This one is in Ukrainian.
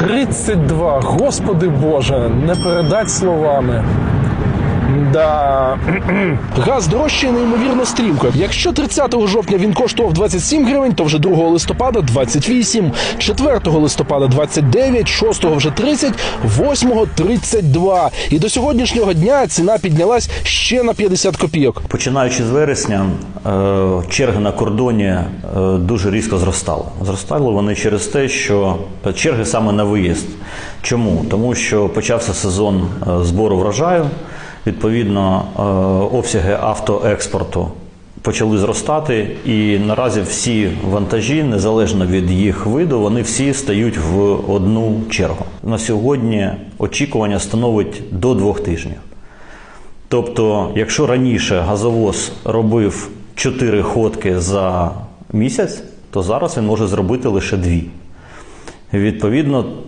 32. Господи Боже, не передать словами. Да. Газ дорожчає неймовірно стрімко. Якщо 30 жовтня він коштував 27 гривень, то вже 2 листопада 28, 4 листопада 29, 6 вже 30, 8 32. І до сьогоднішнього дня ціна піднялась ще на 50 копійок. Починаючи з вересня, е, черги на кордоні е, дуже різко зростали. Зростали вони через те, що е, черги саме на виїзд. Чому? Тому що почався сезон збору врожаю. Відповідно, е, обсяги автоекспорту почали зростати, і наразі всі вантажі, незалежно від їх виду, вони всі стають в одну чергу. На сьогодні очікування становить до двох тижнів. Тобто, якщо раніше газовоз робив 4 ходки за місяць, то зараз він може зробити лише дві. Відповідно,